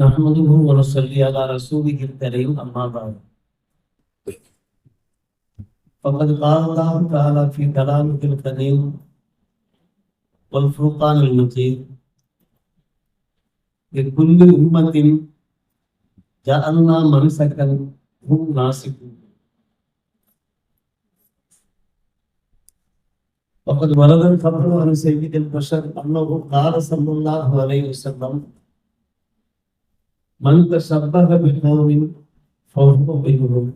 نحمده ونصلي على رسوله الكريم أما بعد. فقد قال الله تعالى في كلامه الكريم والفرقان المجيد لكل أمة جعلنا منسكا هم ناسكون. وقد ورد الخبر عن سيد البشر أنه قال صلى الله عليه وسلم من تشبه بقوم فهو منهم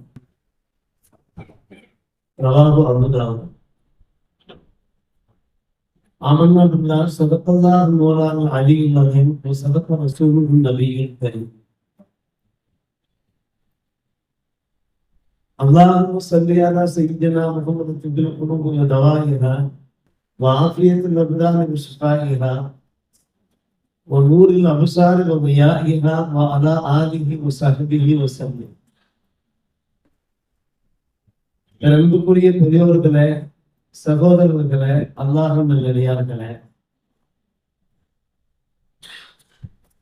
رواه أبو داود آمنا بالله صدق الله مولانا العلي العظيم وصدق رسوله النبي الكريم اللهم صل على سيدنا محمد في القلوب ودوائها وعافية الأبدان وشفائها ونور الأبصار وضيائها وعلى آله وصحبه وسلم அன்புக்குரிய பெரியோர்களே சகோதரர்களே அல்லாஹ் நல்லடியார்களே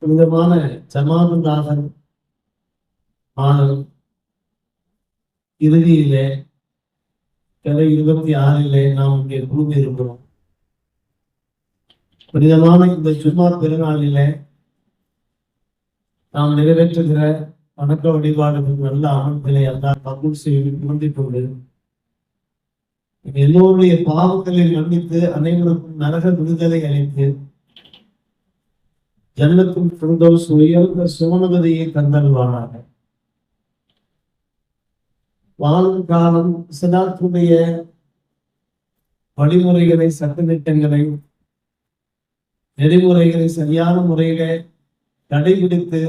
புனிதமான ஜமாதுல்லாஹன் மாதம் இறுதியிலே கிளை இருபத்தி ஆறிலே நாம் இங்கே குழுமி இருக்கிறோம் புனிதமான இந்த சும்மா பெருநாளிலே நாம் நிறைவேற்றுகிற வணக்க வழிபாடுகள் நல்ல அமல்களை எல்லாம் பங்கு செய்து கொண்டு எல்லோருடைய பாவங்களை மன்னித்து அனைவருக்கும் நரக விடுதலை அளித்து ஜன்னத்தும் பிறந்தோஸ் உயர்ந்த சுமனகதியை தந்தல்வானாக வாழும் காலம் சிதாத்துடைய வழிமுறைகளை சட்டத்திட்டங்களை நெறிமுறைகளை சரியான முறையில கடைபிடித்து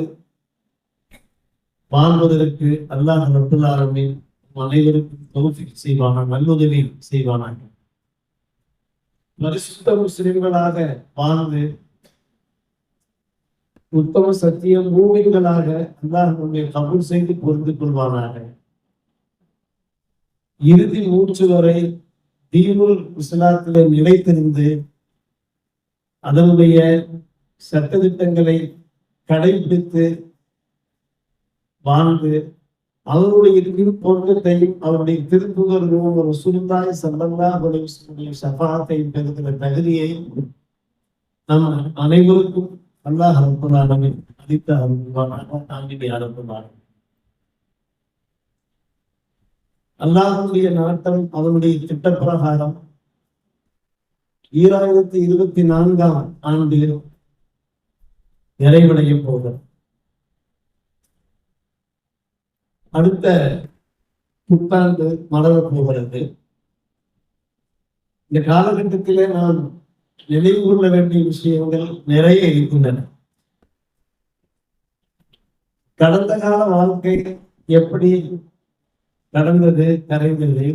வாழ்வதற்கு அல்லாஹ் ரபுல்லாரமின் அனைவருக்கும் தொகுதி செய்வான நல்லுதவி செய்வானாங்க பரிசுத்த முஸ்லிம்களாக வாழ்ந்து உத்தம சத்தியம் பூமிகளாக அல்லாஹ் நம்மை கபூல் செய்து பொருந்து கொள்வானாக. இறுதி மூச்சு வரை தீவுல் இஸ்லாத்திலே நிலைத்திருந்து அதனுடைய சட்டத்திட்டங்களை கடைபிடித்து வாழ்ந்து அவருடைய திருப்பொருத்தையும் அவருடைய திருப்புகர்களும் ஒரு சுருந்தாய் சம்பந்தாவுடைய சபாத்தையும் பெறுகிற தகுதியையும் நம் அனைவருக்கும் அல்லாஹ் அனுப்புவானவை அளித்த அனுப்புவானாக தாண்டி அனுப்புவார்கள் அல்லாஹுடைய நாட்டம் அவனுடைய திட்டப்பிரகாரம் ஈராயிரத்தி இருபத்தி நான்காம் ஆண்டு நிறைவடைய போகிறது அடுத்த புத்தாண்டு மலரப் போகிறது. இந்த காலகட்டத்திலே நாம் நினைவு கொள்ள வேண்டிய விஷயங்கள் நிறைய இருக்கின்றன. கடந்த கால வாழ்க்கை எப்படி கடந்தது கரைந்தது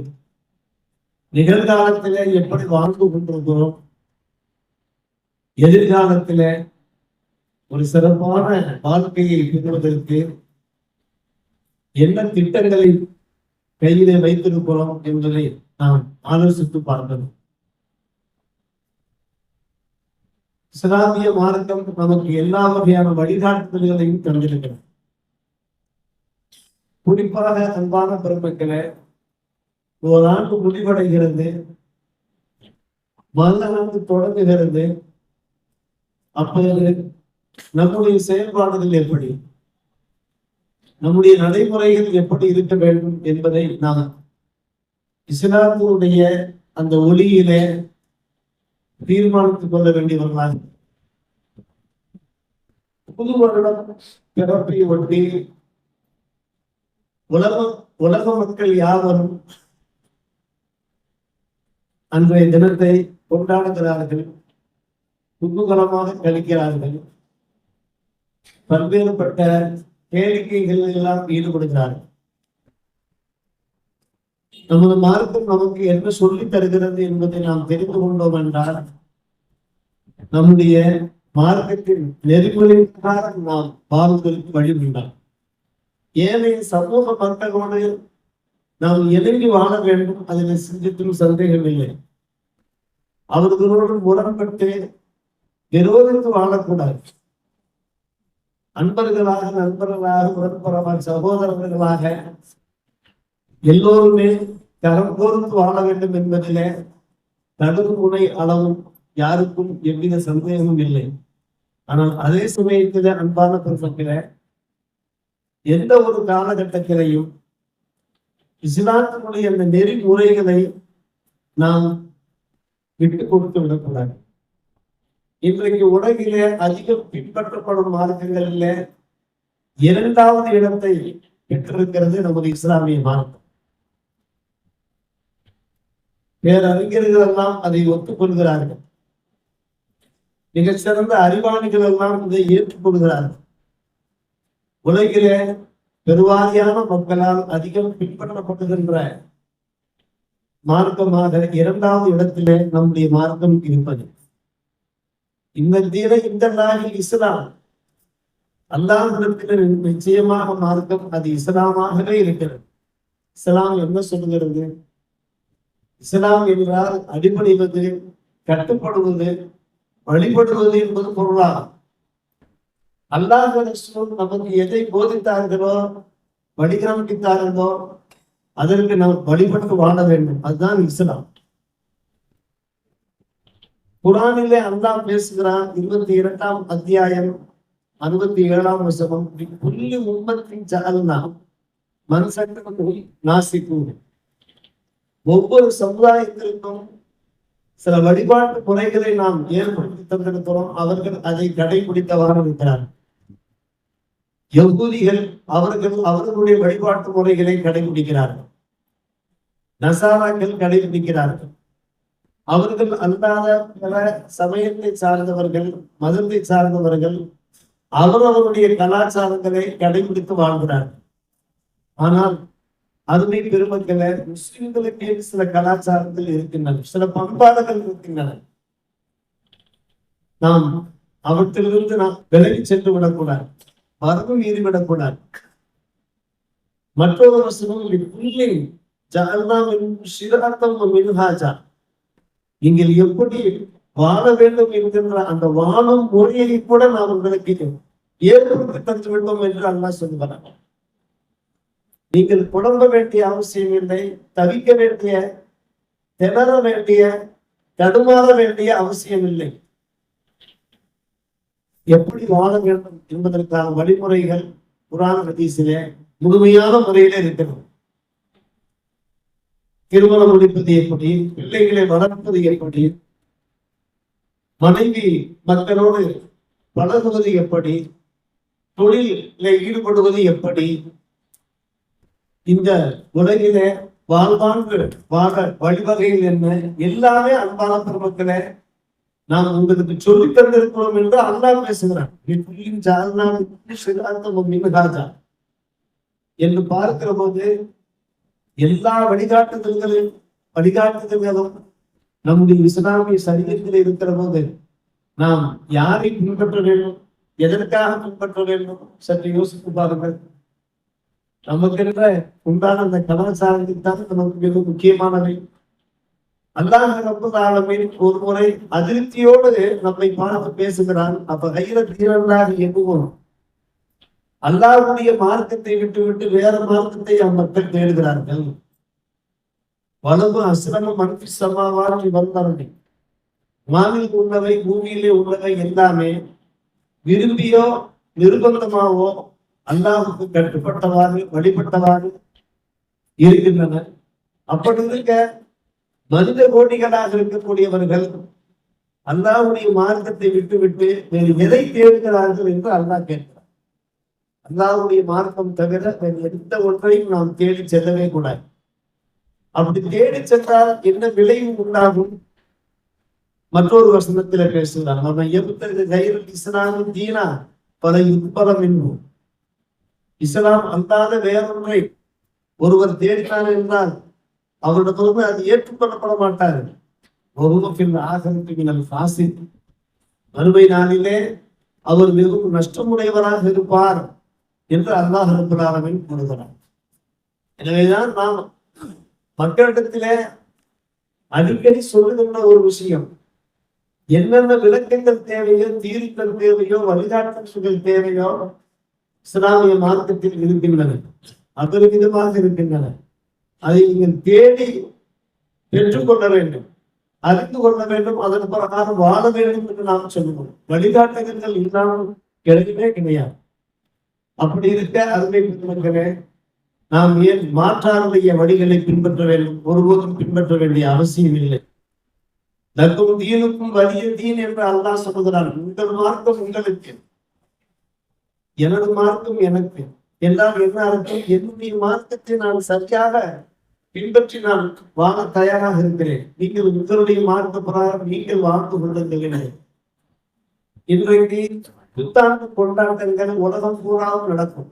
நிகழ்காலத்திலே எப்படி வாழ்ந்து கொண்டிருக்கிறோம்? எதிர்காலத்திலே ஒரு சிறப்பான வாழ்க்கையை பெறுவதற்கு என்ன திட்டங்களை கையிலே வைத்திருக்கிறோம் என்பதை நாம் ஆலோசித்து பார்க்கணும். இஸ்லாமிய மார்க்கம் நமக்கு எல்லா வகையான வழிகாட்டுதல்களையும் தந்திருக்கிறது. குறிப்பாக அன்பான பெருமக்களை ஓராண்டு முடிவடைகிறது. மல்லாண்டு தொடங்குகிறது. அப்போது நம்முடைய செயல்பாடுகள் எப்படி? நம்முடைய நடைமுறைகள் எப்படி இருக்க வேண்டும் என்பதை நாம் இஸ்லாத்தினுடைய அந்த ஒளியிலே தீர்மானித்துக் கொள்ள வேண்டியவர்களாக புது வருடம் பிறப்பை ஒட்டி உலக உலக மக்கள் யாவரும் அன்றைய தினத்தை கொண்டாடுகிறார்கள். குதூகலமாக கழிக்கிறார்கள். பல்வேறுபட்ட கேளிக்கைகள் எல்லாம் ஈடுபடுகிறார்கள். நமது மார்க்கம் நமக்கு என்ன சொல்லி தருகிறது என்பதை நாம் தெரிந்து கொண்டோம் என்றால் நம்முடைய மார்க்கத்தின் நெறிமுறையின் நாம் வாழ்வதற்கு வழிமுண்டாம் ஏனைய சமூக மக்களோடு நாம் இணங்கி வாழ வேண்டும். அதில் சிந்தித்தும் சந்தேகம் இல்லை அவர்களோடு முரண்பட்டு விரோதித்து வாழக்கூடாது. அன்பர்களாக நண்பர்களாக உடன்பரவ சகோதரர்களாக எல்லோருமே கரம் கோர்த்து வாழ வேண்டும் என்பதிலே தடுமுனை அளவும் யாருக்கும் எவ்வித சந்தேகமும் இல்லை. ஆனால் அதே சமயத்திலே அன்பான பெருமக்கள எந்த ஒரு காலகட்டத்திலையும் இஸ்லாத்தினுடைய அந்த நெறிமுறைகளை நாம் விட்டு கொடுத்து விடக்கூடாது. இன்றைக்கு உலகிலே அதிகம் பின்பற்றப்படும் மார்க்கங்களில் இரண்டாவது இடத்தை பெற்றிருக்கிறது நமது இஸ்லாமிய மார்க்கம். பேரறிஞர்கள் எல்லாம் அதை ஒத்துக்கொள்கிறார்கள். மிகச்சிறந்த அறிவாளிகள் எல்லாம் இதை ஏற்றுக்கொள்கிறார்கள். உலகிலே பெருவாரியான மக்களால் அதிகம் பின்பற்றப்படுகின்ற மார்க்கமாக இரண்டாவது இடத்திலே நம்முடைய மார்க்கம் இருப்பது. இந்த தீர இந்த நாளில் இஸ்லாம். அல்லாஹிடத்தில் நிச்சயமாக மார்க்கம் அது இஸ்லாமாகவே இருக்கிறது. இஸ்லாம் என்ன சொல்லுகிறது? இஸ்லாம் என்றால் அடிபணிவது கட்டுப்படுவது வழிபடுவது என்பது பொருளாகும். அல்லாஹ் நமக்கு எதை போதித்தார்களோ வழிகாண்பித்தார்களோ அதற்கு நாம் வழிபட்டு வாழ வேண்டும். அதுதான் இஸ்லாம். குரானிலே அல்லாஹ் பேசுகிறான் இருபத்தி இரண்டாம் அத்தியாயம் அறுபத்தி ஏழாம் வசனம் புள்ளி உண்மத்தின் ஜாலனா மனசட்டம் நாசிக்கும். ஒவ்வொரு சமுதாயத்திற்கும் சில வழிபாட்டு முறைகளை நாம் ஏற்படுத்தி தந்திருக்கிறோம். அவர்கள் அதை கடைபிடித்தவாறு இருக்கிறார்கள். யகுதிகள் அவர்கள் அவர்களுடைய வழிபாட்டு முறைகளை கடைபிடிக்கிறார்கள். நசாராக்கள் கடைபிடிக்கிறார்கள். அவர்கள் அல்லாத பல சமயத்தை சார்ந்தவர்கள் மதத்தை சார்ந்தவர்கள் அவரவருடைய கலாச்சாரங்களை கடைபிடித்து வாழ்கிறார்கள். ஆனால் அருமை பெருமக்களை முஸ்லிம்களுக்கே சில கலாச்சாரங்கள் இருக்கின்றன சில பண்பாடுகள் இருக்கின்றன. நாம் அவற்றிலிருந்து நாம் விலகி சென்று விடக்கூடாது. மரபும் மீறிவிடக்கூடாது மற்றொரு வசனம் புள்ளி சிறார்த்தம் நீங்கள் எப்படி வாழ வேண்டும் என்கின்ற அந்த வானம் முறையை கூட நாம் உங்களுக்கு ஏற்படுத்தி தந்து விட்டோம் என்று அல்லா சொல்லுகிறாங்க நீங்கள் புலம்ப வேண்டிய அவசியம் இல்லை தவிக்க வேண்டிய திணற வேண்டிய தடுமாற வேண்டிய அவசியம் இல்லை. எப்படி வாழ வேண்டும் என்பதற்கான வழிமுறைகள் புராண ஹதீஸிலே முழுமையான முறையிலே இருக்கிறது. திருமணம் முடிப்பது எப்படி? பிள்ளைகளை வளர்ப்பது எப்படி? மனைவி மக்களோடு பழகுவது எப்படி? தொழில ஈடுபடுவது எப்படி? இந்த உலகிலே வாழ்வாங்கு வாழ வழிவகைகள் என்ன? எல்லாமே அன்பான பெருமக்களே நாம் உங்களுக்கு சொல்லி தந்திருக்கிறோம் என்று அண்ணா பேசுகிறான். என்று பார்க்கிற போது எல்லா வழிகாட்டுதல்களும் வழிகாட்டுதல்களும் நம்முடைய இஸ்லாமிய சரீரத்தில் இருக்கிற போது நாம் யாரை பின்பற்ற வேண்டும்? எதற்காக பின்பற்ற வேண்டும்? சற்று யோசித்து பாருங்கள். நமக்கு உண்டான அந்த கலாச்சாரத்துக்கு தான் நமக்கு மிக முக்கியமானவை. அல்லாஹ் ரப்பல் ஒரு முறை அதிருப்தியோடு நம்மை பார்த்து பேசுகிறான். அப்ப கையில தீரல்லாக எங்குவோம் அல்லாஹுடைய மார்க்கத்தை விட்டு விட்டு வேற மார்க்கத்தை அம்மக்கள் தேடுகிறார்கள். வலவு அசிரம மனசு சமாவாரம் வந்தார்கள் வானில் உள்ளவை பூமியிலே உள்ளவை எல்லாமே விரும்பியோ நிர்பந்தமாவோ அல்லாஹுக்கு கட்டுப்பட்டவாறு வழிபட்டவாறு இருக்கின்றன. அப்படி இருக்க மனித கோடிகளாக இருக்கக்கூடியவர்கள் அல்லாவுடைய மார்க்கத்தை விட்டு விட்டு வேறு எதை தேடுகிறார்கள் என்று அல்லாஹ் கேட்கிறார் அல்லாவுடைய மார்க்கம் தவிர வேறு எந்த ஒன்றையும் நாம் தேடி செல்லவே கூடாது. அப்படி தேடி சென்றால் என்ன விளைவு உண்டாகும்? மற்றொரு வசனத்துல பேசுகிறார் நம்ம எபுத்தருக்கு இஸ்லாமும் தீனா பல உட்பலம் என்போம் இஸ்லாம் அல்லாத வேறொன்றை ஒருவர் தேடினார் என்றால் அவரிடத்திலிருந்து அது ஏற்றுக்கொள்ளப்பட மாட்டார் ஒருவப்பின் ஆகமின் காசி மறுமை நாளிலே அவர் மிகவும் நஷ்டமுடையவராக இருப்பார் என்று அல்லாஹ் ரபுல்லாலமின் கூறுகிறார். எனவேதான் நாம் மக்களிடத்திலே அடிக்கடி சொல்லுகின்ற ஒரு விஷயம் என்னென்ன விளக்கங்கள் தேவையோ தீர்த்தல் தேவையோ வழிகாட்டல்கள் தேவையோ இஸ்லாமிய மார்க்கத்தில் இருக்கின்றன அபரிமிதமாக இருக்கின்றன. அதை நீங்கள் தேடி பெற்றுக்கொள்ள வேண்டும். அறிந்து கொள்ள வேண்டும். அதன் பிரகாரம் வாழ வேண்டும் என்று நாம் சொல்லுவோம் வழிகாட்டுதல்கள் இல்லாமல் கிடையவே கிடையாது. அப்படி இருக்க அருமை பெருமக்களே நாம் ஏன் மாற்றாருடைய வழிகளை பின்பற்ற வேண்டும்? ஒருபோதும் பின்பற்ற வேண்டிய அவசியம் இல்லை. தக்கும் தீனுக்கும் வலிய தீன் என்று அல்லாஹ் சொல்கிறார் உங்கள் மார்க்கம் உங்களுக்கு. எனது மார்க்கம் எனக்கு. என்றால் என்ன அர்த்தம்? என்னுடைய மார்க்கத்தை நான் சரியாக பின்பற்றி நான் வாழ தயாராக இருக்கிறேன். நீங்கள் உங்களுடைய மார்க்க பிரகாரம் நீங்கள் வாழ்ந்து கொள்ளுங்கள் இன்றைக்கு புத்தாண்டு கொண்டாட்டங்கள் உலகம் பூராவும் நடக்கும்.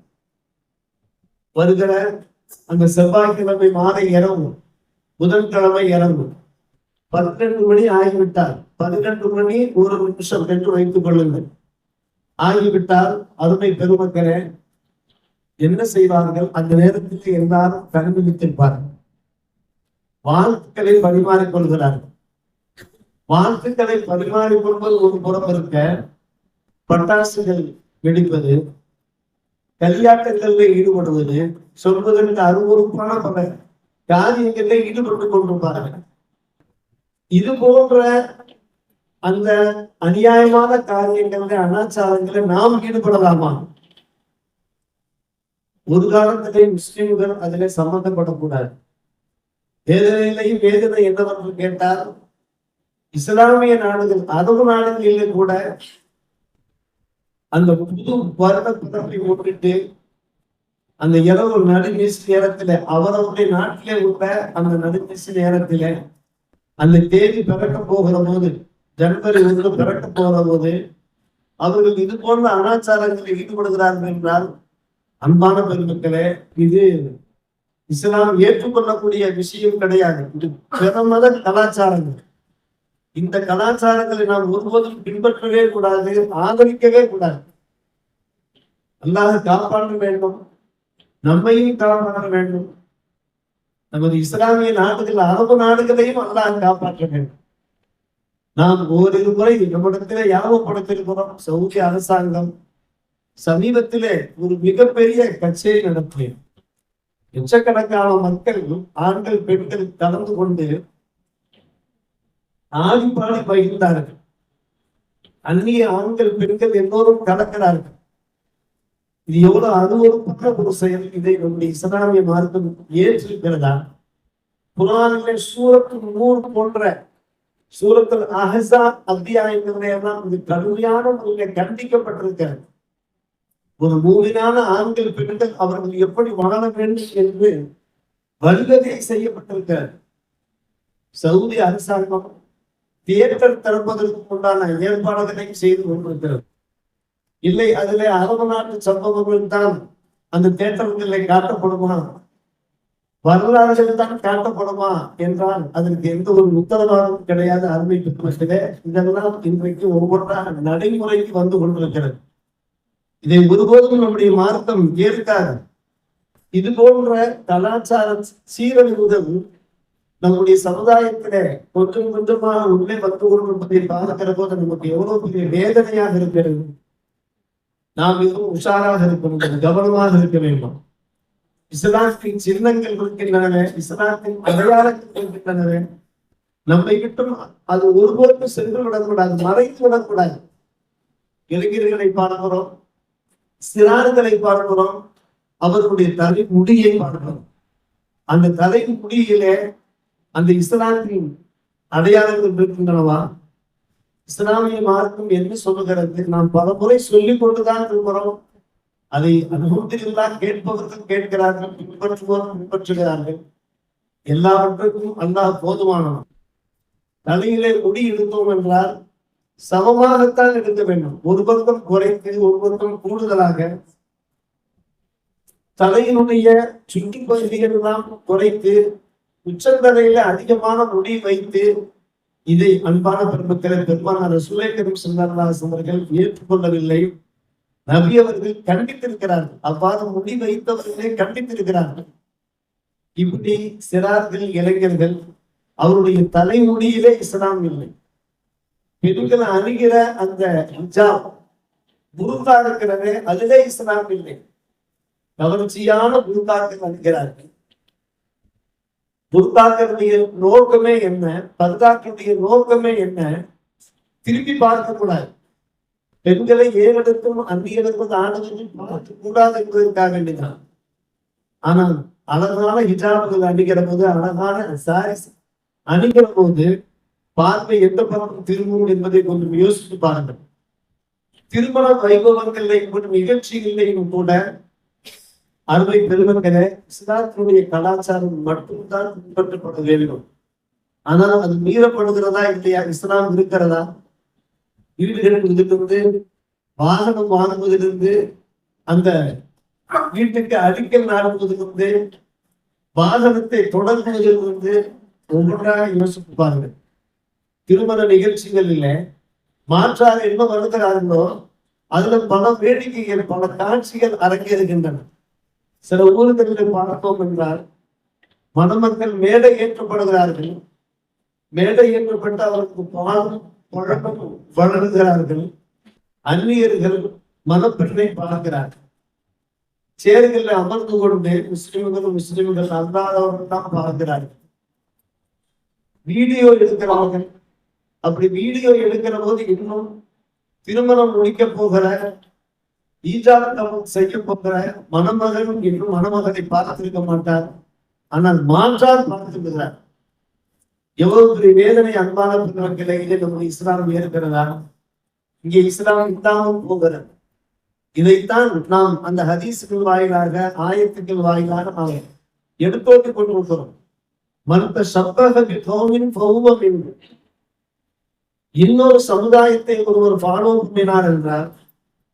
வருகிற அந்த செவ்வாய்க்கிழமை மாலை இறங்கும். புதன்கிழமை இறங்கும். பன்னிரண்டு மணி ஆகிவிட்டால் பன்னிரண்டு மணி ஒரு நிமிஷம் என்று வைத்துக் கொள்ளுங்கள். ஆகிவிட்டால் அருமை பெருமக்களே என்ன செய்வார்கள்? அந்த நேரத்துக்கு எல்லாரும் கண்டுபிடித்திருப்பார்கள் வாழ்த்துக்களை பரிமாறிக் கொள்கிறார்கள் வாழ்த்துக்களை பரிமாறிக் கொள்வது ஒரு புறம் இருக்க பட்டாசுகள் வெடிப்பது கல்யாட்டங்களில் ஈடுபடுவது சொல்வதற்கு அருவறுப்பான பல காரியங்களில் ஈடுபட்டு கொண்டிருப்பார்கள் இது போன்ற அந்த அநியாயமான காரியங்களில் அனாச்சாரங்களை நாம் ஈடுபடலாமா? ஒரு காலத்திலே முஸ்லிம்கள் அதில் சம்பந்தப்படக்கூடாது வேதனையிலையும் வேதனை என்னவென்று கேட்டால் இஸ்லாமிய நாடுகள் அரபு நாடுகளிலே கூட அந்த புது வருட பிறப்பை முன்னிட்டு அந்த இரவு நடுநீசு நேரத்தில் அவரவருடைய நாட்டிலே உள்ள அந்த நடுநீசு நேரத்தில் அந்த தேதி பிறக்க போகிற போது ஜனவரி ஒன்று பிறக்க போகிற போது அவர்கள் இது போன்ற அனாச்சாரங்களில் ஈடுபடுகிறார்கள் என்றால் அன்பான பெருமக்களே இது இஸ்லாம் ஏற்றுக்கொள்ளக்கூடிய விஷயம் கிடையாது. இது பிறமத கலாச்சாரங்கள். இந்த கலாச்சாரங்களை நாம் ஒருபோதும் பின்பற்றவே கூடாது ஆதரிக்கவே கூடாது. அல்லாஹ் காப்பாற்ற வேண்டும். நம்மையும் காப்பாற்ற வேண்டும். நமது இஸ்லாமிய நாடுகள் அரபு நாடுகளையும் அல்லாஹ் காப்பாற்ற வேண்டும். நாம் ஓரிரு முறை நம்மிடத்திலே யாபப்படுத்திருக்கிறோம் சவுதி அரசாங்கம் சமீபத்திலே ஒரு மிகப்பெரிய கச்சேரி நடத்தியது. லட்சக்கணக்கான மக்கள் ஆண்கள் பெண்கள் கலந்து கொண்டு ஆடி பாடி பகிர்ந்தார்கள் அந்நிய ஆண்கள் பெண்கள் எல்லோரும் கலக்கிறார்கள். இது எவ்வளவு அருவறுப்பான ஒரு செயல் இதை நம்முடைய இஸ்லாமிய மார்க்கம் ஏற்றிருக்கிறதா குரானிலே சூரத்து நூறு போன்ற சூரத்தில் அஹசா அத்தியாயங்களே எல்லாம் இது கடுமையான முறையில் கண்டிக்கப்பட்டிருக்கிறது. ஒரு மூவினான ஆண்கள் பெண்கள் அவர்கள் எப்படி வாழ வேண்டும் என்று வல்கதை செய்யப்பட்டிருக்கிறது. சவுதி அரசாங்கம் தியேட்டர் திறப்பதற்கு உண்டான ஏற்பாடுகளையும் செய்து கொண்டிருக்கிறது. இல்லை அதிலே அரபு நாட்டு சம்பவங்கள் தான் அந்த தேட்டர்களை காட்டப்படுமா? வரலாறுகள் தான் காட்டப்படுமா என்றால் அதற்கு எந்த ஒரு உத்தரவாதமும் கிடையாது. அருமை பெற்றே இதெல்லாம் இன்றைக்கு ஒவ்வொன்றாக நடைமுறைக்கு வந்து கொண்டிருக்கிறது. இதை ஒருபோதும் நம்முடைய மார்க்கம் ஏற்காது. இது போன்ற கலாச்சார சீரழிவுகள் நம்முடைய சமுதாயத்திலே கொஞ்சம் கொஞ்சமாக உள்ளே வந்து என்பதை பார்க்கிற போது நமக்கு எவ்வளவு பெரிய வேதனையாக இருக்கிறது நாம் மிகவும் உஷாராக இருக்க வேண்டும் கவனமாக இருக்க வேண்டும். இஸ்லாத்தின் சின்னங்கள் இருக்கின்றன இஸ்லாத்தின் அடையாளங்கள் இருக்கின்றன நம்மை விட்டும் அது ஒருபோதும் சென்று விடக்கூடாது மறைத்து விடக்கூடாது. இளைஞர்களை பார்க்கிறோம் சிறார்களை பார்க்கிறோம். அவர்களுடைய தலை முடியை பார்க்கிறோம். அந்த தலை முடியிலே அந்த இஸ்லாத்தின் அடையாளங்கள் இருக்கின்றனவா? இஸ்லாமிய மார்க்கம் என்ன சொல்லுகிறது? நாம் பல முறை சொல்லிக் கொண்டுதான் இருக்கிறோம். அதை அனுபவத்தில்லா கேட்பவர்கள் கேட்கிறார்கள் பின்பற்றுவோர் பின்பற்றுகிறார்கள். எல்லாவற்றுக்கும் அல்லாஹ் போதுமானவன். தலையிலே முடி எடுத்தோம் என்றால் சமமாகத்தான் இருக்க வேண்டும். ஒரு பக்கம் குறைத்து ஒரு பக்கம் கூடுதலாக தலையினுடைய சுற்றி பகுதிகள் எல்லாம் குறைத்து உச்சந்தலையில அதிகமான முடி வைத்து இதை அன்பான பெருமக்களை பெருமான ரசூலேக்கரும் சுந்தரதாஸ் அவர்கள் ஏற்றுக்கொள்ளவில்லை. நபி அவர்கள் கண்டித்திருக்கிறார்கள் அவ்வாறு முடி வைத்தவர்களே கண்டித்திருக்கிறார்கள். இப்படி சிறார்கள் இளைஞர்கள் அவருடைய தலைமுடியிலே இஸ்லாம் இல்லை. பெண்கள் அணுகிற அந்த ஹிஜாப் புருகா இருக்கிறது அதிலே இஸ்லாம் இல்லை. கவர்ச்சியான புருகாக்கள் அணிகிறார்கள். புருகாக்களுடைய நோக்கமே என்ன? பர்தாக்களுடைய நோக்கமே என்ன? திருப்பி பார்க்க கூடாது. பெண்களை ஏறெடுத்தும் அந்நியர்களும் ஆணவர்கள் பார்க்க கூடாது என்பதற்காக வேண்டிதான். ஆனால் அழகான ஹிஜாபுகள் அணிகிற போது அழகான சாரீஸ் அணிகிற போது பார்வை எந்த பக்கம் திரும்பும் என்பதை கொஞ்சம் யோசித்து பாருங்கள். திருமண வைபவங்களையும் கூட நிகழ்ச்சிகளையும் கூட அருமை பெருமக்களே இஸ்லாத்தினுடைய கலாச்சாரம் மட்டும்தான் பின்பற்றப்பட வேண்டும். ஆனால் அது மீறப்படுகிறதா இல்லையா? இஸ்லாம் இருக்கிறதா? வீடுகளிலிருந்து வாகனம் வாங்குவதிலிருந்து அந்த வீட்டுக்கு அடிக்கல் நாடுவதிலிருந்து வாகனத்தை தொடங்குவதிலிருந்து ஒவ்வொன்றாக யோசிப்பு பாருங்கள். திருமண நிகழ்ச்சிகளில் மாற்றாக என்ன வருகிறார்களோ அதுல பல வேடிக்கைகள் பல காட்சிகள் அரங்கேறுகின்றன. சில ஊர்களில் பார்த்தோம் என்றால் மணமக்கள் மேடை ஏற்றப்படுகிறார்கள். மேடை ஏற்றப்பட்டு அவருக்கு பாலும் பழக்கம் வளர்கிறார்கள். அந்நியர்கள் மனப்பெண்ணை பார்க்கிறார்கள். சேரிகளில் அமர்ந்து கொண்டு முஸ்லிம்கள் முஸ்லிம்கள் அல்லாதவர்கள் தான் பார்க்கிறார்கள். வீடியோ எடுக்கிறவர்கள் அப்படி வீடியோ எடுக்கிற போது இன்னும் திருமணம் முடிக்க போகிற ஈஜாத்தம் செய்ய போகிற மணமகனும் இன்னும் மணமகனை பார்த்திருக்க மாட்டார். ஆனால் மாற்றார் பார்த்திருக்கிறார். எவ்வளவு பெரிய வேதனை அன்பான பிள்ளைகளே நம்ம இஸ்லாம் ஏற்கிறதா? இங்கே இஸ்லாம் இல்லாமல் போகிறது. இதைத்தான் நாம் அந்த ஹதீசுகள் வாயிலாக ஆயத்துக்கள் வாயிலாக நாம் எடுத்தோட்டு கொண்டு இருக்கிறோம் மற்ற சப்பக மிகவும் பௌவம் என்று இன்னொரு சமுதாயத்தை ஒருவர் ஃபாலோ பண்ணினார் என்றால்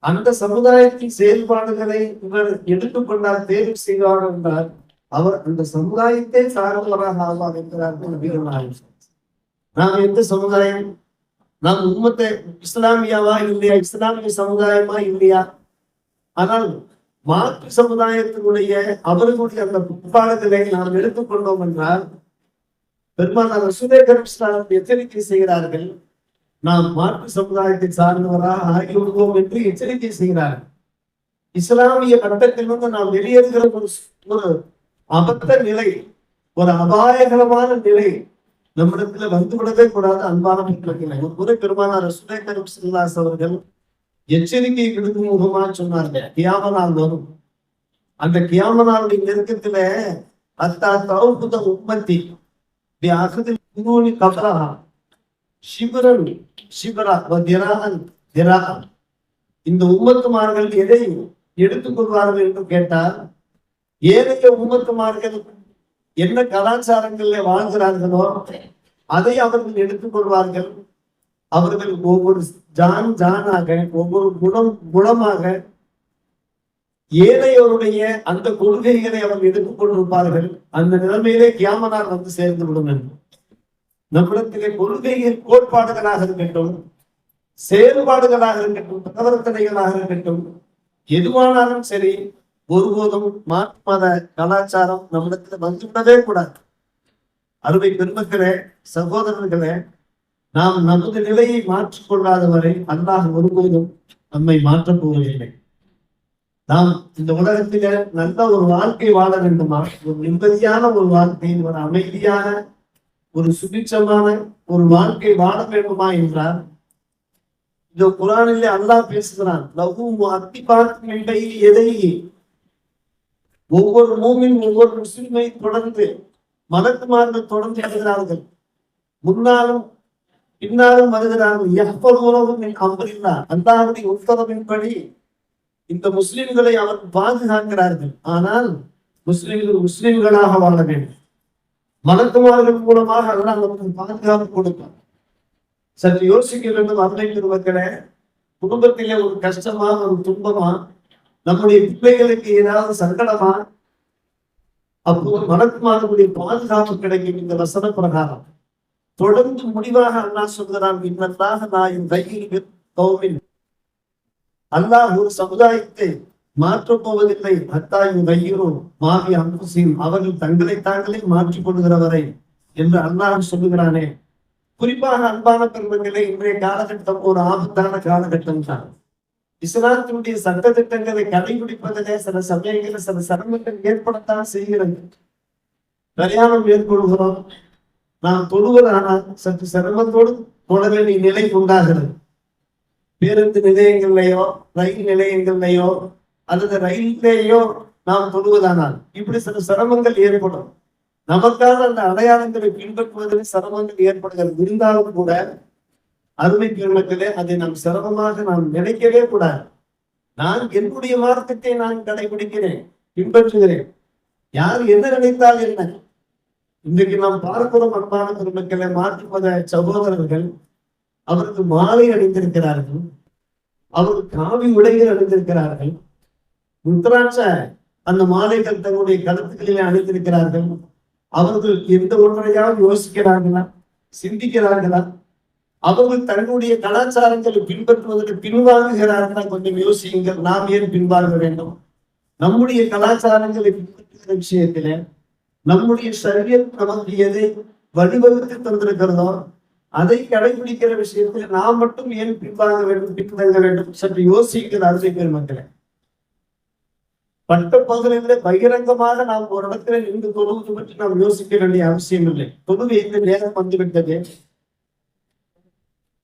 அந்த சமுதாயத்தின் செயல்பாடுகளை இவர் எடுத்துக்கொண்டார் தேர்வு செய்வார் என்றால் அவர் அந்த சமுதாயத்தை சார்ந்தவராக ஆவார் என்கிறார்கள் நாம் எந்த சமுதாயம்? நாம் உண்மத்தை இஸ்லாமியாவா இல்லையா? இஸ்லாமிய சமுதாயமா இல்லையா? ஆனால் மாற்று சமுதாயத்தினுடைய அவர்களுடைய அந்த புட்பாடுகளை நாம் எடுத்துக்கொண்டோம் என்றால் பெருமானார் ரசூலே எச்சரிக்கை செய்கிறார்கள் நாம் மாற்று சமுதாயத்தை சார்ந்தவராக ஆகிவிடுவோம் என்று எச்சரிக்கை செய்கிறார். இஸ்லாமிய கட்டத்திலிருந்து நாம் வெளியேறுகிற ஒரு ஒரு அபத்த நிலை ஒரு அபாயகரமான நிலை நம்மிடத்துல வந்துவிடவே கூடாது அன்பான மக்களுக்கு ஒரு முறை பெருமானார் ரசூலே கருப்ஸ்லாஸ் அவர்கள் எச்சரிக்கை விடுக்கும் முகமா சொன்னார்கள். கியாம நாள் வரும். அந்த கியாம நாளுடைய நெருக்கத்துல அத்தா தௌபுத உற்பத்தி அகதில் கபலா சிவரன் சிவரா திராகன் திராகன் இந்த உம்மத்துமார்கள் எதை எடுத்துக்கொள்வார்கள் என்று கேட்டால் ஏனைய உம்மத்துமார்கள் என்ன கலாச்சாரங்களில் வாழ்கிறார்களோ அதை அவர்கள் எடுத்துக்கொள்வார்கள். அவர்கள் ஒவ்வொரு ஜான் ஜானாக ஒவ்வொரு குணம் குணமாக ஏழையோருடைய அந்த கொள்கைகளை அவர்கள் எடுத்துக் கொண்டிருப்பார்கள் அந்த நிலைமையிலே கியாமனார் வந்து சேர்ந்து விடும் என்று நம்மிடத்திலே கொள்கையின் கோட்பாடுகளாக இருக்கட்டும் செயல்பாடுகளாக இருக்கட்டும் பிரவர்த்தனைகளாக இருக்கட்டும் எதுவானாலும் சரி ஒருபோதும் மாற்று மத கலாச்சாரம் நம்மிடத்துல வந்துவிடவே கூடாது. அருமை பெருமக்களே சகோதரர்களே நாம் நமது நிலையை மாற்றிக்கொள்ளாத வரை அல்லாஹ் ஒருபோதும் நம்மை மாற்றப் போவதில்லை. நாம் இந்த உலகத்தில நல்ல ஒரு வாழ்க்கை வாழ வேண்டுமா? ஒரு நிம்மதியான ஒரு வாழ்க்கை ஒரு அமைதியான ஒரு சுபிச்சமான ஒரு வாழ்க்கை வாழ வேண்டுமா என்றார் இந்த குரானிலே அல்லாஹ் பேசுகிறான் லகு அத்தி பார்த்து எதை ஒவ்வொரு மூமின் ஒவ்வொரு முஸ்லிமை தொடர்ந்து மலக்குமார்கள் தொடர்ந்து எழுகிறார்கள் முன்னாலும் பின்னாலும் வருகிறார்கள். எப்பொழுது உலகம் அம்பரில்லா அல்லாவுடைய உத்தரவின்படி இந்த முஸ்லிம்களை அவர் பாதுகாக்கிறார்கள். ஆனால் முஸ்லிம்கள் முஸ்லிம்களாக வாழ வேண்டும். மலக்குமார்கள் மூலமாக அதெல்லாம் நமக்கு பாதுகாப்பு கொடுப்பார். சற்று யோசிக்க வேண்டும் அருமை பெருமக்களே குடும்பத்திலே ஒரு கஷ்டமா ஒரு துன்பமா நம்முடைய பிள்ளைகளுக்கு ஏதாவது சங்கடமா அப்போ மலக்குமார்களுடைய பாதுகாப்பு கிடைக்கும் இந்த வசன பிரகாரம். தொடர்ந்து முடிவாக அண்ணா சொல்கிறான் இன்னதாக நான் என் கையில் அல்லாஹ் ஒரு சமுதாயத்தை மாற்றப் போவதில்லை அத்தாயும் கையூரும் மாவி அம்புசியும் அவர்கள் தங்களை தாங்களே மாற்றிக் கொள்கிறவரை என்று அல்லாஹ் சொல்லுகிறானே. குறிப்பாக அன்பான பெருமங்களே இன்றைய காலகட்டம் ஒரு ஆபத்தான காலகட்டம் தான். இஸ்லாத்தினுடைய சட்டத்திட்டங்களை கடைபிடிப்பதிலே சில சமயங்களில் சில சிரமங்கள் ஏற்படத்தான் செய்கிறது. பிரயாணம் மேற்கொள்கிறோம். நாம் தொழுவதானால் சற்று சிரமத்தோடு போட வேண்டிய நிலை உண்டாகிறது. பேருந்து நிலையங்கள்லையோ ரயில் நிலையங்கள்லையோ அல்லது ரயிலேயோ நாம் தொழுவதானால். இப்படி சில சிரமங்கள் ஏற்படும். நமக்கான அந்த அடையாளங்களை பின்பற்றுவதில் சிரமங்கள் ஏற்படுகிறது. இருந்தாலும் கூட அருமை பெருமக்களே அதை நாம் சிரமமாக நாம் நினைக்கவே கூடாது. நான் என்னுடைய மார்க்கத்தை நான் கடைபிடிக்கிறேன் பின்பற்றுகிறேன். யார் என்ன நினைத்தால் என்ன? இன்றைக்கு நாம் பார்க்கிறோம் அன்பான பெருமக்களை மாற்றுவத சகோதரர்கள் அவருக்கு மாலை அணிந்திருக்கிறார்கள் அவருக்கு காவி உடைகள் அணிந்திருக்கிறார்கள். ருத்ராட்ச அந்த மாலைகள் தங்களுடைய கருத்துக்களிலே அழைத்திருக்கிறார்கள் அவர்கள் எந்த ஒன்றையாவது யோசிக்கிறார்களா? சிந்திக்கிறார்களா? அவர்கள் தன்னுடைய கலாச்சாரங்களை பின்பற்றுவதற்கு பின்வாங்குகிறார்களா? கொஞ்சம் யோசியுங்கள். நாம் ஏன் பின்வாங்க வேண்டும்? நம்முடைய கலாச்சாரங்களை பின்பற்றுகிற விஷயத்தில நம்முடைய சரியல் நமக்கு எதை வழிவகுத்து தந்திருக்கிறதோ அதை கடைபிடிக்கிற விஷயத்தில் நாம் மட்டும் ஏன் பின்வாங்க வேண்டும் பின்தங்க வேண்டும்? சற்று யோசிக்கிற அருமை மக்களை பட்ட பகிரங்கமாக நாம் ஒரு இடத்துல நின்று தொழுவது பற்றி நாம் யோசிக்க வேண்டிய அவசியம் இல்லை. தொழுகை இந்த நேரம் வந்துவிட்டது?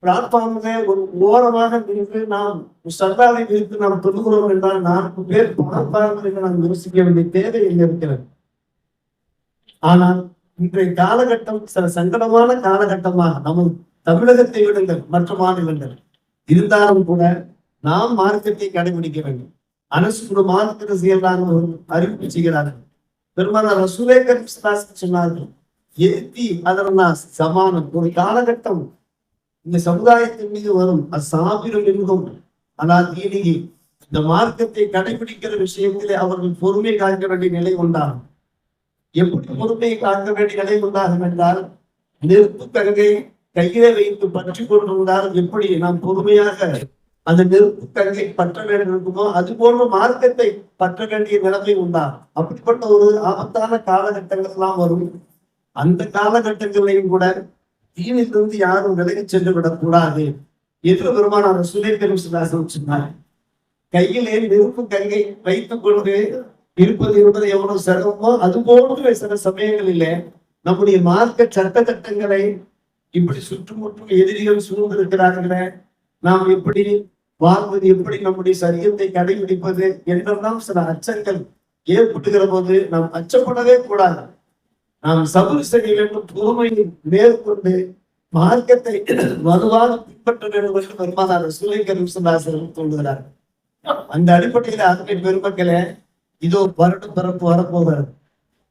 பிளாட்ஃபார்ம்ல ஒரு ஓரமாக நின்று நாம் சர்தாரை விரித்து நாம் தொழுகிறோம் என்றால் நான்கு பேர் பார்ப்பார்கள் என்று நாம் யோசிக்க வேண்டிய தேவை இங்க இருக்கிறது ஆனால் இன்றைய காலகட்டம் சில சங்கடமான காலகட்டமாக நமது தமிழகத்தை விடுங்கள் மற்ற மாநிலங்கள். இருந்தாலும் கூட நாம் மார்க்கத்தை கடைபிடிக்க வேண்டும். அரசு ஒரு அறிவிப்பு செய்கிறார்கள். பெருமானார் ரசூலே கரீம் சொன்னார்கள் ஏத்தி அதனா சமானம். ஒரு காலகட்டம் இந்த சமுதாயத்தின் மீது வரும் அசாபிரம் என்பதும் ஆனால் தீனிகி இந்த மார்க்கத்தை கடைபிடிக்கிற விஷயத்திலே அவர்கள் பொறுமை காக்க வேண்டிய நிலை உண்டாகும். எப்படி பொறுமையை காக்க வேண்டிய நிலை உண்டாகும் என்றால் நெருப்பு கங்கை கையிலே வைத்து பற்றி கொண்டிருந்தால் எப்படி நாம் பொறுமையாக அந்த நெருப்பு கங்கை பற்ற வேண்டும் இருக்குமோ? அது போன்ற மார்க்கத்தை பற்ற வேண்டிய நிலைமை உண்டா அப்படிப்பட்ட ஒரு ஆபத்தான காலகட்டங்கள் எல்லாம் வரும். அந்த காலகட்டங்களையும் கூட தீனிலிருந்து யாரும் விலகி சென்று விடக்கூடாது என்று பெருமானார் சுதேந்திரம் பெரும் சொன்னார். கையிலே நெருப்பு கங்கை வைத்துக் கொண்டு இருப்பது என்பது எவ்வளவு சிரமமோ? அது போன்று சில சமயங்களிலே நம்முடைய மார்க்க சட்ட சட்டங்களை இப்படி சுற்றுமுற்றும் எதிரிகள் சூழ்ந்திருக்கிறார்களே நாம் எப்படி வாழ்வது எப்படி? நம்முடைய சரியத்தை கடைபிடிப்பது என்றெல்லாம் சில அச்சங்கள். ஏற்படுகிற போது நாம் அச்சப்படவே கூடாது. நாம் சபுர் செய்ய வேண்டும் பொறுமையை மேற்கொண்டு மார்க்கத்தை வலுவாக பின்பற்ற வேண்டும் என்று பெருமானார் சுலை கரீம் சொல்லுகிறார் அந்த அடிப்படையில் அருமை பெருமக்களே இதோ வருடம் பிறப்பு வரப்போகிறது.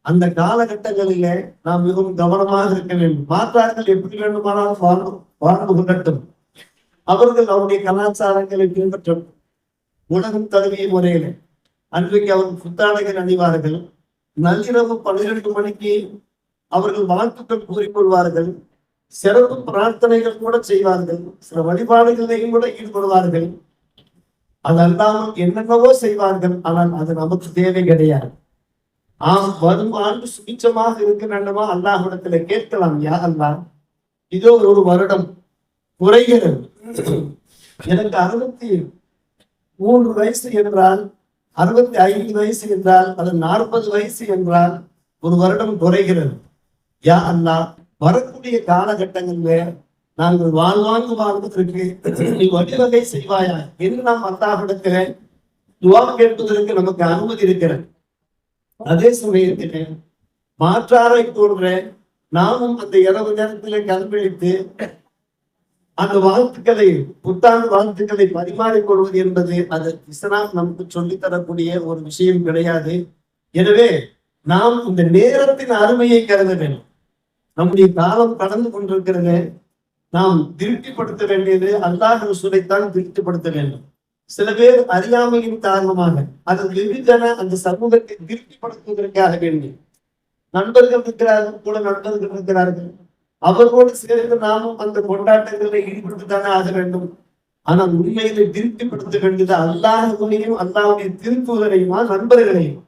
அந்த காலகட்டங்களிலே நாம் மிகவும் கவனமாக இருக்க வேண்டும். மாற்றார்கள் எப்படி வேண்டுமானாலும் வாழ்ந்து வாழ்ந்து கொள்ளட்டும். அவர்கள் அவருடைய கலாச்சாரங்களை பின்பற்றும் உலகம் தழுவிய முறையில் அன்றைக்கு அவர் புத்தாடைகள் அணிவார்கள். நள்ளிரவு பன்னிரண்டு மணிக்கு அவர்கள் வாழ்த்துக்கள் கூறிக்கொள்வார்கள். சிறப்பு பிரார்த்தனைகள் கூட செய்வார்கள். சில வழிபாடுகளையும் கூட ஈடுபடுவார்கள். அது அல்லாமல் என்னென்னவோ செய்வார்கள். ஆனால் அது நமக்கு தேவை கிடையாது. ஆம் வரும் ஆண்டு சுபிச்சமாக இருக்க வேண்டுமா? அல்லாஹ்விடத்துல கேட்கலாம். யா அல்லாஹ் இதோ ஒரு வருடம் குறைகிறது. எனக்கு அறுபத்தி மூன்று வயசு என்றால் அறுபத்தி ஐந்து வயசு என்றால் அது நாற்பது வயசு என்றால் ஒரு வருடம் குறைகிறது. யா அண்ணா வரக்கூடிய காலகட்டங்களில் நாங்கள் வாழ்வாங்கு வாழ்வதற்கு நீ வழிவகை செய்வாயா என்று நாம் அல்லாஹ்விடத்துல துவா கேட்பதற்கு நமக்கு அனுமதி இருக்கிறது. அதே சமயத்தில் மாற்றாரை போன்ற நாமும் அந்த இரவு நேரத்திலே கல்விழித்து அந்த வாழ்த்துக்களை புத்தாண்டு வாழ்த்துக்களை பரிமாறிக்கொள்வது என்பது அது இஸ்லாம் நமக்கு சொல்லித் தரக்கூடிய ஒரு விஷயம் கிடையாது. எனவே நாம் இந்த நேரத்தின் அருமையை கருத வேண்டும். நம்முடைய காலம் கடந்து கொண்டிருக்கிறது. நாம் திருப்திப்படுத்த வேண்டியது அல்லாஹ் ரசூலைத்தான் திருப்திப்படுத்த வேண்டும். சில பேர் அறியாமையின் காரணமாக அது வெகுஜன அந்த சமூகத்தை திருப்திப்படுத்துவதற்காக வேண்டி. நண்பர்கள் இருக்கிறார்கள் கூட நண்பர்கள் இருக்கிறார்கள். அவர்களோடு சேர்ந்து நாமும் அந்த கொண்டாட்டங்களில் ஈடுபட்டுத்தானே ஆக வேண்டும். ஆனால் உண்மையிலே திருப்திப்படுத்த வேண்டியது அல்லாஹுவையும் அல்லாஹுடைய திருப்புவதையுமா நண்பர்களையும்.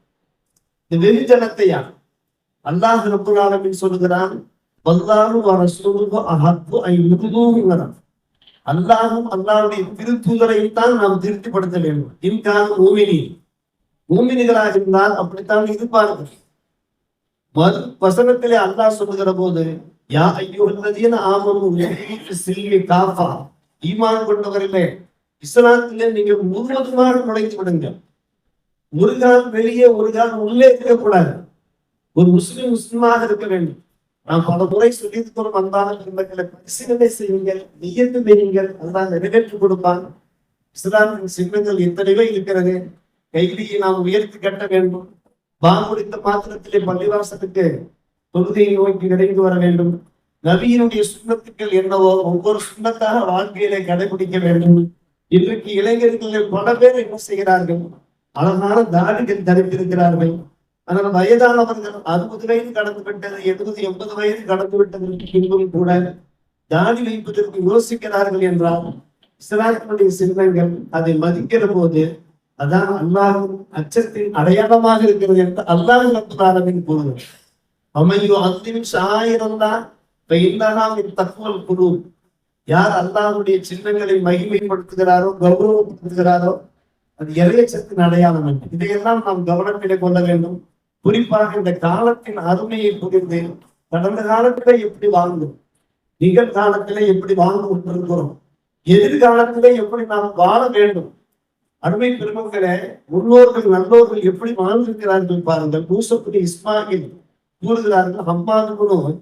இந்த வெகுஜனத்தையா அல்லாஹ் ரப்புல் சொல்லுகிறான் வல்லாஹு வ ரசூலுஹு அஹப்பு ஐ அல்லாஹும் அல்லாவுடைய திருத்தூதரையும் தான் நாம் திருப்திப்படுத்த வேண்டும். இன்கான மூமினி மூமினிகளாக இருந்தால் அப்படித்தான் இருப்பார்கள். வசனத்திலே அல்லாஹ் சொல்லுகிற போது யா ஐயோல்லதீன ஆமனு சில்வி காஃபா ஈமான் கொண்டவர்களே இஸ்லாத்திலே நீங்கள் முழுவதுமாக நுழைந்து விடுங்கள் ஒரு கால் வெளியே ஒரு கால் உள்ளே இருக்கக்கூடாது ஒரு முஸ்லிம் முஸ்லிமாக இருக்க வேண்டும் நாம் பல முறை சொல்லியிருக்கிறோம் வந்தாலும் பெருமக்களை பரிசீலனை செய்யுங்கள் நியத்து வையுங்கள் அதான் நிறைவேற்றி கொடுப்பான் இஸ்லாமின் சின்னங்கள் எத்தனையோ இருக்கிறது கைலியை நாம் உயர்த்தி கட்ட வேண்டும் பாங்குடித்த மாத்திரத்திலே பள்ளிவாசத்துக்கு தொழுகையை நோக்கி நிறைந்து வர வேண்டும். நபியினுடைய சுண்ணத்துக்கள் என்னவோ ஒவ்வொரு சுண்ணத்தாக வாழ்க்கையிலே கடைபிடிக்க வேண்டும். இன்றைக்கு இளைஞர்கள் பல பேர் என்ன செய்கிறார்கள்? அழகான தாடிகள் தரித்திருக்கிறார்கள். ஆனால் வயதானவர்கள் அறுபது வயது கடந்து விட்டது எழுபது எண்பது வயது கடந்து விட்டதற்கு பின்பும் கூட தாடி வைப்பதற்கு யோசிக்கிறார்கள் என்றால் இஸ்லாத்தினுடைய சின்னங்கள் அதை மதிக்கிற போது அதான் அல்லாஹும் அச்சத்தின் அடையாளமாக இருக்கிறது என்று அல்லாஹ் ரத்துலாலமின் கூறுகிறார். அமையோ அந்தின் ஷாயிரல்லா இந்த தகவல் குழு யார் அல்லாஹ்வுடைய சின்னங்களை மகிமைப்படுத்துகிறாரோ கௌரவப்படுத்துகிறாரோ அது இறையச்சத்தின் அடையாளம் என்று இதையெல்லாம் நாம் கவனத்திலே கொள்ள வேண்டும் குறிப்பாக இந்த காலத்தின் அருமையை புரிந்து கடந்த காலத்திலே எப்படி வாழ்ந்தோம் நிகழ்காலத்திலே எப்படி வாழ்ந்து கொண்டிருக்கிறோம் எதிர்காலத்திலே எப்படி நாம் வாழ வேண்டும் அருமை பெருமக்களே முன்னோர்கள் நல்லோர்கள் எப்படி வாழ்ந்திருக்கிறார்கள் பாருங்கள் பூசப்படி இஸ்மாயில் கூறுகிறார்கள் அம்மானுக்குன்னு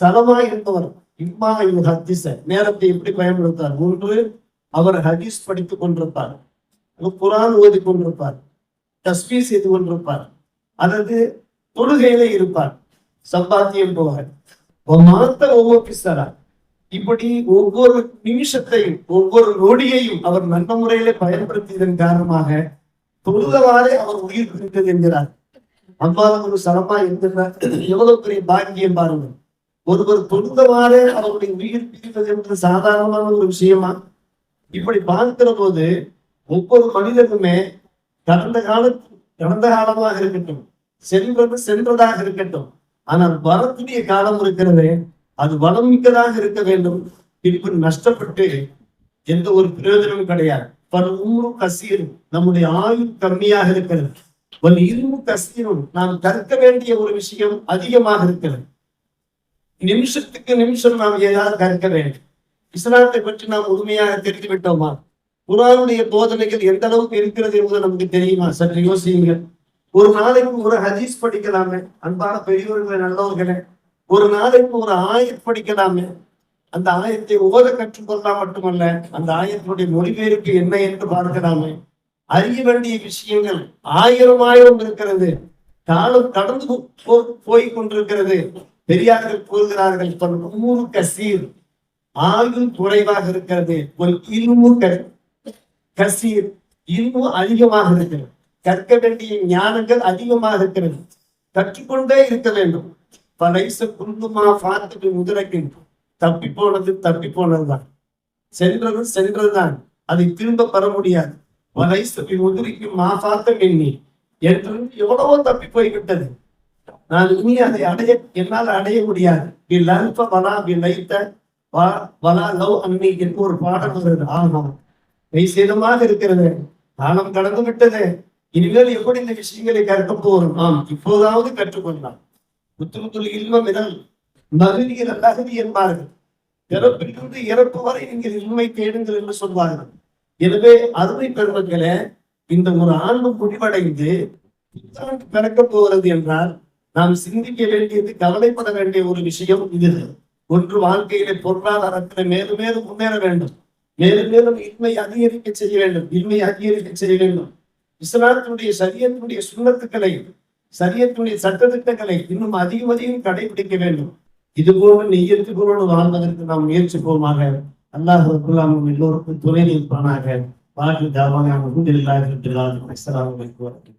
சலமா இருந்தவர் இம்மா இவர் ஹத்திச நேரத்தை எப்படி பயன்படுத்தார்? ஒன்று அவர் ஹதீஸ் படித்துக் கொண்டிருப்பார். குரான் ஓதி கொண்டிருப்பார். தஸ்மீ செய்து கொண்டிருப்பார். அல்லது தொழுகையில இருப்பார். சம்பாத்தியம் போவார். மாத்த ஒவ்வொரு இப்படி ஒவ்வொரு நிமிஷத்தையும் ஒவ்வொரு நொடியையும் அவர் நல்ல முறையில பயன்படுத்தியதன் காரணமாக தொழுதவாறே அவர் உயிர் பிடித்தது என்கிறார். அவ்வாறு ஒரு சரமா என்கிறார் எவ்வளவு பெரிய பாக்கியம் பாருங்கள். ஒருவர் தொழுதவாறே அவருடைய உயிர் பிரிப்பது என்று சாதாரணமான ஒரு விஷயமா? இப்படி பார்க்கிற போது ஒவ்வொரு மனிதனுமே கடந்த கால கடந்த காலமாக இருக்கட்டும் சென்றது சென்றதாக இருக்கட்டும் ஆனால் வரக்கூடிய காலம் இருக்கிறது அது வளம் மிக்கதாக இருக்க வேண்டும். பின்பு நஷ்டப்பட்டு எந்த ஒரு பிரயோஜனமும் கிடையாது. பல உம்ரு கசீரும் நம்முடைய ஆயுள் கம்மியாக இருக்கிறது. நாம் கற்க வேண்டிய ஒரு விஷயம் அதிகமாக இருக்கிறது. நிமிஷத்துக்கு நிமிஷம் நாம் ஏதாவது கற்க வேண்டும். இஸ்லாத்தை பற்றி நாம் முழுமையாக தெரிந்து விட்டோமா குரானுடைய போதனைகள் எந்த அளவுக்கு இருக்கிறது என்பது நமக்கு தெரியுமா? சற்று யோசியுங்கள். ஒரு நாளைக்கு ஒரு ஹதீஸ் படிக்கலாமே? அன்பான பெரியவர்களை நல்லவர்களே ஒரு நாளைக்கு ஒரு ஆயத் படிக்கலாமே? அந்த ஆயத்தை ஓத கற்றுக்கொள்ளலாம் மட்டுமல்ல அந்த ஆயத்தினுடைய மொழிபெயர்ப்பு என்ன என்று பார்க்கலாமே? அறிய வேண்டிய விஷயங்கள் ஆயிரம் ஆயிரம் இருக்கிறது. காலம் கடந்து போ- போய் கொண்டிருக்கிறது. பெரியார்கள் கூறுகிறார்கள் பல் நூறு கசீர் ஆயுள் குறைவாக இருக்கிறது. ஒரு இருமு கசீர் இன்னும் அதிகமாக இருக்கிறது. கற்க வேண்டிய ஞானங்கள் அதிகமாக இருக்கிறது. கற்றுக்கொண்டே இருக்க வேண்டும். பழைச குந்துமா பார்த்துட்டு முதலக்கின்றோம் தப்பி போனது தப்பி போனதுதான் சென்றது சென்றதுதான். அதை திரும்ப பெற முடியாது. வலைசபி உதிரிக்கும் மாசாத்த எண்ணி என்று எவ்வளவோ தப்பி போய்விட்டது. நான் இனி அதை அடைய என்னால் அடைய முடியாது. இல்லாத வலா விளைத்த வலா லவ் அன்னி என்று ஒரு பாடம் வருது ஆமாம் மெய்சேதமாக இருக்கிறது. காலம் கடந்து விட்டது. இனிமேல் எப்படி இந்த விஷயங்களை கற்க போறோம் ஆம் இப்போதாவது கற்றுக்கொள்ளலாம். புத்தகத்துள் இல்வம் இதழ் மகிழ்ச்சியில் அல்லாதது என்பார்கள். பிறப்பிலிருந்து இறப்பு வரை நீங்கள் இன்மை தேடுங்கள் என்று சொல்வார்கள். எனவே அருமை பெருமக்களே இந்த ஒரு ஆண்டு முடிவடைந்து புத்தாண்டு பிறக்க போகிறது என்றால் நாம் சிந்திக்க வேண்டியது கவலைப்பட வேண்டிய ஒரு விஷயம் இது. ஒன்று வாழ்க்கையிலே பொருளாதாரத்தில் மேலும் மேலும் முன்னேற வேண்டும். மேலும் மேலும் இன்மை அதிகரிக்க செய்ய வேண்டும். இன்மை அதிகரிக்க செய்ய வேண்டும். இஸ்லாத்தினுடைய சரியத்தினுடைய சுண்ணத்துக்களை சரியத்தினுடைய சட்டத்திட்டங்களை இன்னும் அதிகம் அதிகம் கடைபிடிக்க வேண்டும். இது போல நெய்யத்துகளோடு வாழ்வதற்கு நாம் முயற்சிப்போமாக அல்லாஹ் ரபுல்லாம் எல்லோருக்கும் துணை நிற்பானாக வாக்கு தாவான அஸ்ஸலாமு அலைக்கும்